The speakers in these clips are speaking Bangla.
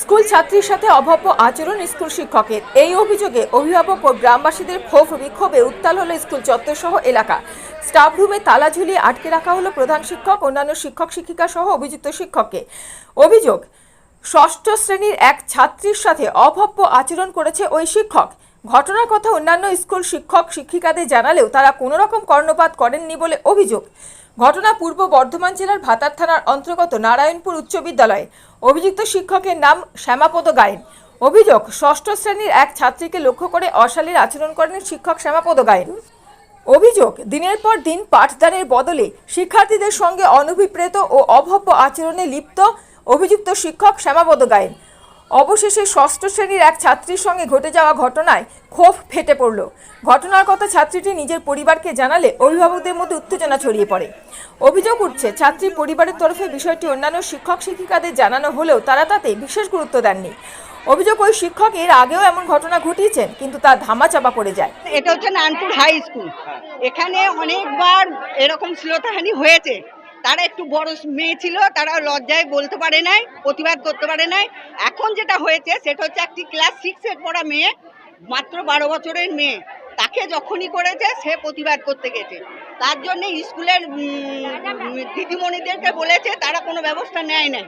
স্কুল ছাত্রীর সাথে অভব্য আচরণ স্কুল শিক্ষকের। এই অভিযোগে অভিভাবক ও গ্রামবাসীদের ক্ষোভ বিক্ষোভে উত্তাল হলো স্কুল চত্বর সহ এলাকা। স্টাফ রুমে তালা ঝুলিয়ে আটকে রাখা হলো প্রধান শিক্ষক, অন্যান্য শিক্ষক, শিক্ষিকা সহ অভিযুক্ত শিক্ষককে। অভিযোগ, ষষ্ঠ শ্রেণির এক ছাত্রীর সাথে অভব্য আচরণ করেছে ওই শিক্ষক। ঘটনার কথা অন্যান্য স্কুল শিক্ষক, শিক্ষিকাদের জানালেও তারা কোনো রকম কর্ণপাত করেননি বলে অভিযোগ। ঘটনা পূর্ব বর্ধমান জেলার ভাতার থানার অন্তর্গত নারায়ণপুর উচ্চ বিদ্যালয়ে। অভিযুক্ত শিক্ষকের নাম শ্যামাপদ গায়েন। অভিযোগ, ষষ্ঠ শ্রেণির এক ছাত্রীকে লক্ষ্য করে অশালীর আচরণ করেন শিক্ষক শ্যামাপদ গায়েন। অভিযোগ, দিনের পর দিন পাঠদানের বদলে শিক্ষার্থীদের সঙ্গে অনভিপ্রেত ও অভব্য আচরণে লিপ্ত অভিযুক্ত শিক্ষক শ্যামাপদ গায়েন। অবশেষে ষষ্ঠ শ্রেণির এক ছাত্রীর সঙ্গে ঘটে যাওয়া ঘটনায় ক্ষোভ ফেটে পড়ল। ঘটনার কথা ছাত্রীটি নিজের পরিবারকে জানালে অভিভাবকদের মধ্যে উত্তেজনা ছড়িয়ে পড়ে। অভিযোগ উঠছে ছাত্রীর পরিবারের তরফে বিষয়টি অন্যান্য শিক্ষক, শিক্ষিকাদের জানানো হলেও তারা তাতে বিশেষ গুরুত্ব দেননি। অভিযোগ, ওই শিক্ষক এর আগেও এমন ঘটনা ঘটিয়েছেন, কিন্তু তা ধামাচাপা পড়ে যায়। এটা হচ্ছে নানপুর হাই স্কুল। এখানে অনেকবার এরকম শ্লীলতাহানি হয়েছে। তারা একটু বড় মেয়ে ছিল, তারা লজ্জায় বলতে পারে নাই, প্রতিবাদ করতে পারে নাই। এখন যেটা হয়েছে, সেটা হচ্ছে একটি ক্লাস সিক্সের পড়া মেয়ে, মাত্র বারো বছরের মেয়ে। তাকে যখনই করেছে, সে প্রতিবাদ করতে গেছে। তার জন্য স্কুলের দিদিমণিদেরকে বলেছে, তারা কোনো ব্যবস্থা নেয় নাই।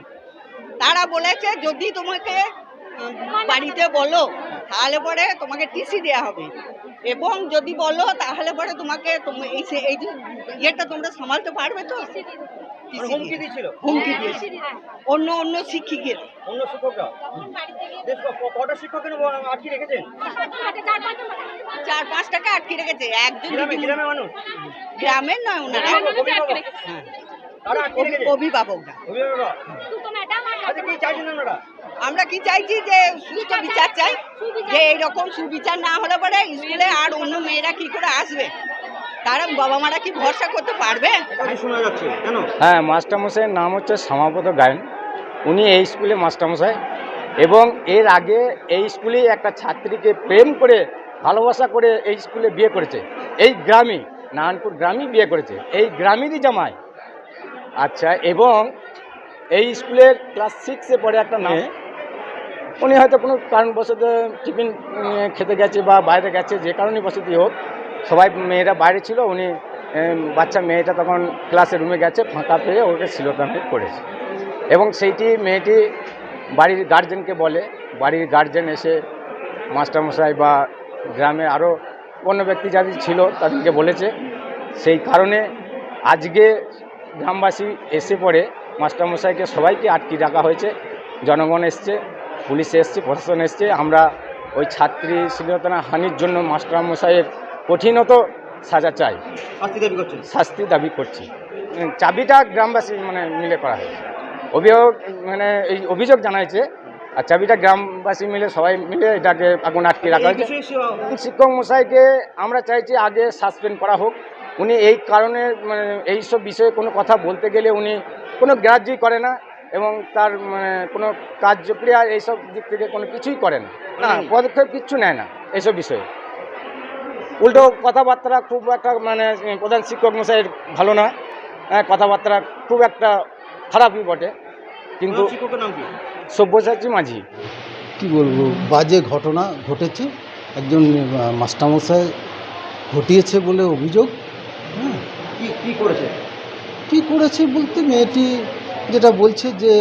তারা বলেছে, যদি তোমাকে বাড়িতে বলো তাহলে পরে তোমাকে টিসি দেওয়া হবে। এবং যদি বলো তাহলে পরে তোমাকে তোম- এই সে- এই যে ইয়েটা তোমরা সামালতে পারবে তো? মানে হুমকি দিয়েছিল? হুমকি দিয়েছে অন্য অন্য শিক্ষিকের। অন্য শিক্ষকরা? বেশ ক- ক- কটা শিক্ষকের আটকে রেখেছেন চার পাঁচ টাকা আটকে রেখেছে। একজন গ্রামে মানুষ? গ্রামের নয় ওনারা। অভিভাবকরা। অভিভাবকরা? আমরা কি চাইছি যে সুস্থ বিচার চাই যে এইরকম সুবিচার না হলে পরে স্কুলে আর অন্য মেয়েরা কি করে আসবে? তারা বাবা মারা কি ভরসা করতে পারবে? কাজে শোনা যাচ্ছে কেন? হ্যাঁ মাস্টারমশাইয়ের নাম হচ্ছে সমাপত গায়ন। উনি এই স্কুলে মাস্টারমশাই এবং এর আগে এই স্কুলে একটা ছাত্রীকে প্রেম করে ভালোবাসা করে এই স্কুলে বিয়ে করেছে। এই গ্রামে নারায়ণপুর গ্রামই বিয়ে করেছে। এই গ্রামেরই জামাই। আচ্ছা এবং এই স্কুলের ক্লাস সিক্সে পড়ে একটা মেয়ে উনি হয়তো কোনো কারণবশত টিফিন খেতে গেছে বা বাইরে গেছে, যে কারণেই বসতি হোক। সবাই মেয়েরা বাইরে ছিল, উনি বাচ্চা মেয়েটা তখন ক্লাসের রুমে গেছে, ফাঁকা পেয়ে ওকে শ্লীলতাহানি করেছে এবং সেইটি মেয়েটি বাড়ির গার্জেনকে বলে, বাড়ির গার্জেন এসে মাস্টারমশাই বা গ্রামে আরও অন্য ব্যক্তি যারা ছিল তাদেরকে বলেছে। সেই কারণে আজকে গ্রামবাসী এসে পড়ে, মাস্টারমশাইকে সবাইকে আটকে রাখা হয়েছে, জনগণ এসছে। পুলিশ এসছে প্রশাসন এসছে। আমরা ওই ছাত্রী শ্লীলতানা হানির জন্য মাস্টারমশাইয়ের কঠিনত সাজা চাই। শাস্তি দাবি করছেন? শাস্তি দাবি করছি। চাবিটা গ্রামবাসী মানে মিলে করা হয়েছে। অভিযোগ মানে এই অভিযোগ জানাইছে আর চাবিটা গ্রামবাসী মিলে সবাই মিলে এটাকে আগুন আটকে রাখা হয়েছে। শিক্ষক মশাইকে আমরা চাইছি আগে সাসপেন্ড করা হোক। উনি এই কারণে মানে এইসব বিষয়ে কোনো কথা বলতে গেলে উনি কোনো গ্রাহ্যই করে না। এবং তার মানে কোনো কার্যক্রিয়া এইসব দিক থেকে কোনো কিছুই করে না। না পদক্ষেপ কিচ্ছু নেয় না এইসব বিষয়ে। উল্টো কথাবার্তা খুব একটা মানে প্রধান শিক্ষক মশাইয়ের ভালো না। হ্যাঁ কথাবার্তা খুব একটা খারাপই বটে। কিন্তু সব্যসাচী মাঝি। কি বলব? বাজে ঘটনা ঘটেছে। একজন মাস্টারমশাই ঘটিয়েছে বলে অভিযোগ। হ্যাঁ। কি কি করেছে? কী করেছে বলতে মেয়েটি যেটা বলছে যে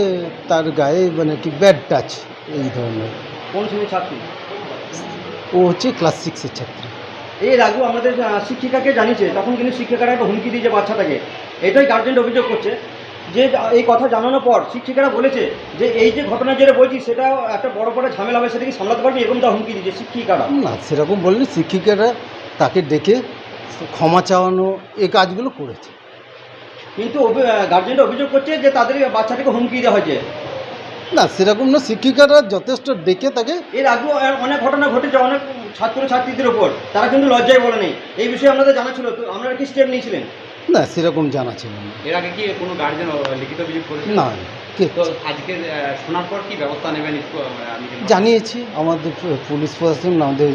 তার গায়ে মানে কি ব্যাড টাচ এই ধরনের। কোন শ্রেণির ছাত্রী? ও হচ্ছে ক্লাস সিক্সের ছাত্রী। এর আগেও আমাদের আহ, শিক্ষিকাকে জানিয়েছে তখন কিন্তু শিক্ষিকারা একটা হুমকি দিয়েছে বাচ্চাটাকে। এটাই গার্জেন অভিযোগ করছে। যে এই কথা জানানোর পর শিক্ষিকারা বলেছে যে এই যে ঘটনা যেটা বলছি সেটা একটা বড় বড় ঝামেলা হবে সেটাকে সামলাতে পারবে এরকম তার হুমকি দিয়েছে শিক্ষিকারা। না সেরকম বললে শিক্ষিকারা। তাকে ডেকে ক্ষমা চাওয়ানো এই কাজগুলো করেছে। কিন্তু গার্জেনরা অভিযোগ করছে যে তাদের বাচ্চাটাকে হুমকি দেওয়া হয়েছে। না সেরকম না শিক্ষিকারা যথেষ্ট ডেকে তাকে এর আগেও অনেক ঘটনা ঘটেছে অনেক ছাত্র ছাত্রীদের ওপর তারা কিন্তু লজ্জায় বলে নেই। এই বিষয়ে আপনাদের জানা ছিল তো আপনারা কি স্টেপ নিয়েছিলেন? না সেরকম জানা ছিল না। এর আগে কি কোনো গার্জেন লিখিত অভিযোগ করেছে না তো আজকে শোনার পর কি ব্যবস্থা নেবেন আমি জানিয়েছি আমাদের পুলিশ প্রশাসন আমাদের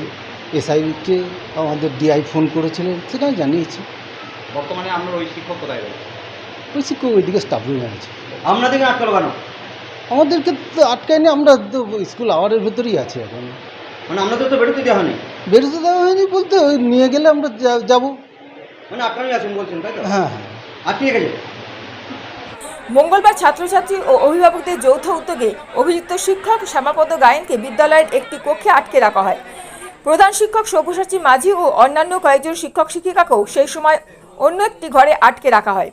এসআইকে আমাদের ডিআই ফোন করেছিলেন সেটাও জানিয়েছি। বর্তমানে আমরা ওই শিক্ষক কোথায় রয়েছে? ওই শিক্ষক ওইদিকে স্টাফ রুমে আছে আটকালো কেন? আমাদেরকে তো আটকায়নি আমরা তো স্কুল আওয়ারের ভেতরেই আছি এখন। মানে আপনাদের তো বেরোতে দেওয়া হয়নি। বেরোতে দেওয়া হয়নি বলতে ওই নিয়ে গেলে আমরা যা- যাব। মানে আপনারই আছেন বলছেন তাই তো? হ্যাঁ হ্যাঁ। আটকে গেছে? মঙ্গলবার ছাত্রছাত্রী ও অভিভাবকদের যৌথ উদ্যোগে অভিযুক্ত শিক্ষক শ্যামাপদ গায়েনকে বিদ্যালয়ের একটি কক্ষে আটকে রাখা হয়। প্রধান শিক্ষক সব্যসাচী মাঝি ও অন্যান্য কয়েকজন শিক্ষক শিক্ষিকাকেও সেই সময় অন্য একটি ঘরে আটকে রাখা হয়।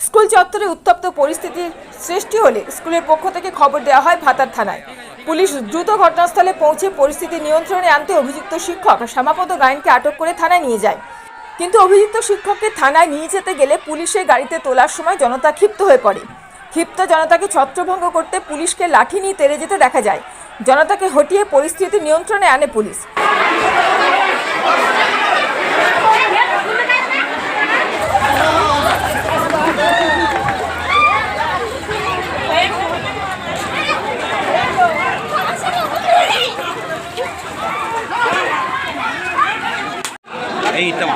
স্কুল চত্বরে উত্তপ্ত পরিস্থিতির সৃষ্টি হলে স্কুলের পক্ষ থেকে খবর দেওয়া হয় ভাতার থানায়। পুলিশ দ্রুত ঘটনাস্থলে পৌঁছে পরিস্থিতি নিয়ন্ত্রণে আনতে অভিযুক্ত শিক্ষক শ্যামাপদ গায়েনকে আটক করে থানায় নিয়ে যায়। কিন্তু অভিযুক্ত শিক্ষককে থানায় নিয়ে যেতে গেলে পুলিশের গাড়িতে তোলার সময় জনতা ক্ষিপ্ত হয়ে পড়ে। ক্ষিপ্ত জনতাকে ছত্রভঙ্গ করতে পুলিশকে লাঠি নিয়ে তেড়ে যেতে দেখা যায়। জনতাকে হটিয়ে পরিস্থিতি নিয়ন্ত্রণে আনে পুলিশ। এই ইটটা